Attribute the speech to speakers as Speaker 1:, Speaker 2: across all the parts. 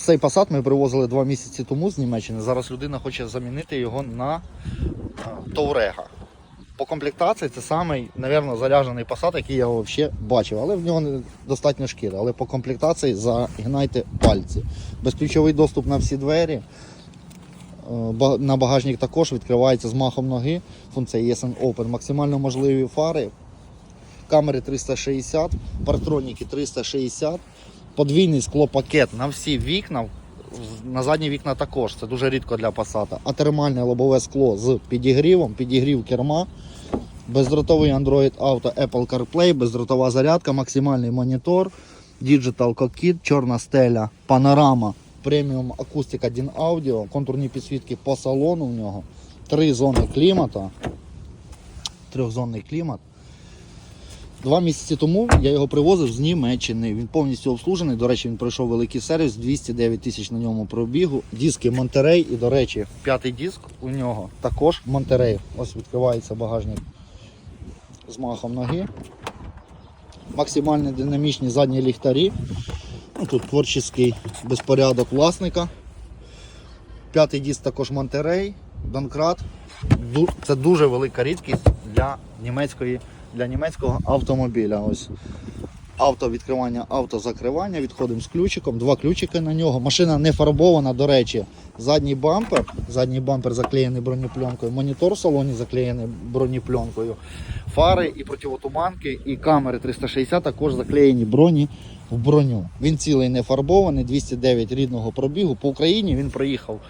Speaker 1: Цей Passat ми привозили два місяці тому з Німеччини. Зараз людина хоче замінити його на Touareg. По комплектації це самий, мабуть, заряджений Passat, який я взагалі бачив. Але в нього достатньо шкіри. Але по комплектації загинайте пальці. Безключовий доступ на всі двері. Е, На багажник також відкривається з махом ноги. Функція ESN Open. Максимально можливі фари. Камери 360, партроніки 360, подвійний склопакет на всі вікна. На задні вікна також, це дуже рідко для Passat. А термальне лобове скло з підігрівом, підігрів керма, бездротовий Android Auto, Apple CarPlay, бездротова зарядка, максимальний монітор, Digital Cockpit, чорна стеля, панорама, преміум акустика DIN Audio, контурні підсвітки по салону в нього, три зони клімата, трьохзонний клімат. Два місяці тому я його привозив з Німеччини. Він повністю обслужений. До речі, він пройшов великий сервіс, 209 тисяч на ньому пробігу. Диски Монтерей. І, до речі, п'ятий диск у нього також Монтерей. Ось відкривається багажник з махом ноги. Максимально динамічні задні ліхтарі. Ну, тут творчий безпорядок власника. П'ятий диск також Монтерей, Донкрат. Це дуже велика рідкість для німецької для німецького автомобіля. Ось автовідкривання, автозакривання. Відходимо з ключиком, два ключики на нього. Машина не фарбована, до речі. Задній бампер, задній бампер заклеєний бронепленкою, монітор в салоні заклеєний бронепленкою, фари і противотуманки, і камери 360 також заклеєні броні в броню. Він цілий не фарбований, 209 рідного пробігу. По Україні він проїхав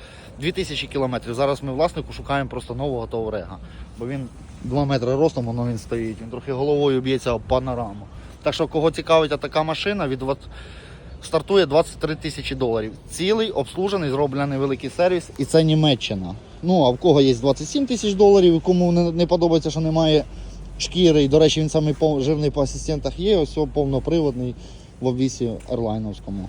Speaker 1: 2000 кілометрів. Зараз ми власнику шукаємо просто нового Таурега, бо він 2 метри ростом, воно він стоїть. Він трохи головою б'ється об панораму. Так що, кого цікавить така машина, від стартує 23 тисячі доларів. Цілий, обслужений, зроблений великий сервіс, і це Німеччина. Ну, а в кого є 27 тисяч доларів, кому не, не подобається, що немає шкіри. І, до речі, він самий жирний по асистентах є, ось повноприводний в обвісі ерлайновському.